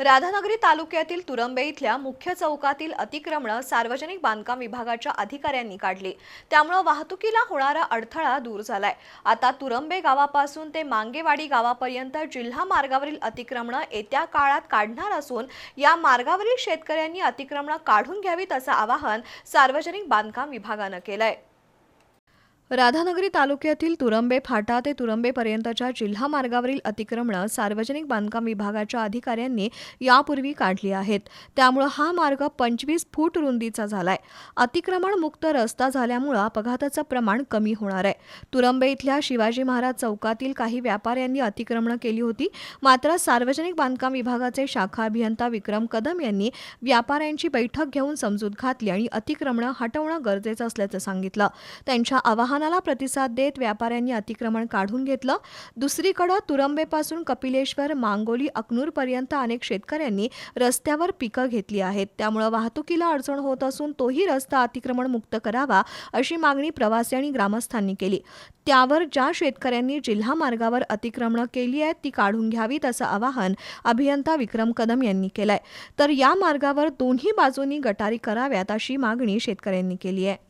राधानगरी तालुक्यातील तुरंबे इथल्या मुख्य चौकातील अतिक्रमणं सार्वजनिक बांधकाम विभागाच्या अधिकाऱ्यांनी काढली. त्यामुळं वाहतुकीला होणारा अडथळा दूर झालाय. आता तुरंबे गावापासून ते मांगेवाडी गावापर्यंत जिल्हा मार्गावरील अतिक्रमणं येत्या काळात काढणार असून या मार्गावरील शेतकऱ्यांनी अतिक्रमणं काढून घ्यावीत असं आवाहन सार्वजनिक बांधकाम विभागानं केलंय. राधानगरी तालुक्यातील तुरंबे फाटा ते तुरंबेपर्यंतच्या जिल्हा मार्गावरील अतिक्रमणं सार्वजनिक बांधकाम विभागाच्या अधिकाऱ्यांनी यापूर्वी काढली आहेत. त्यामुळं हा मार्ग पंचवीस फूट रुंदीचा झालाय. अतिक्रमण मुक्त रस्ता झाल्यामुळं अपघाताचं प्रमाण कमी होणार आहे. तुरंबे इथल्या शिवाजी महाराज चौकातील काही व्यापाऱ्यांनी अतिक्रमणं केली होती. मात्र सार्वजनिक बांधकाम विभागाचे शाखा अभियंता विक्रम कदम यांनी व्यापाऱ्यांची बैठक घेऊन समजूत घातली आणि अतिक्रमणं हटवणं गरजेचं असल्याचं सांगितलं. त्यांच्या आवाहन आवाहनाला प्रतिसाद देत व्यापाऱ्यांनी अतिक्रमण काढून घेतलं. दुसरीकडं तुरंबेपासून कपिलेश्वर मांगोली अकनूरपर्यंत अनेक शेतकऱ्यांनी रस्त्यावर पिकं घेतली आहेत. त्यामुळं वाहतुकीला अडचण होत असून तोही रस्ता अतिक्रमण मुक्त करावा अशी मागणी प्रवासी आणि ग्रामस्थांनी केली. त्यावर ज्या शेतकऱ्यांनी जिल्हा मार्गावर अतिक्रमणं केली आहेत ती काढून घ्यावीत असं आवाहन अभियंता विक्रम कदम यांनी केलंय. तर या मार्गावर दोन्ही बाजूंनी गटारी कराव्यात अशी मागणी शेतकऱ्यांनी केली आहे.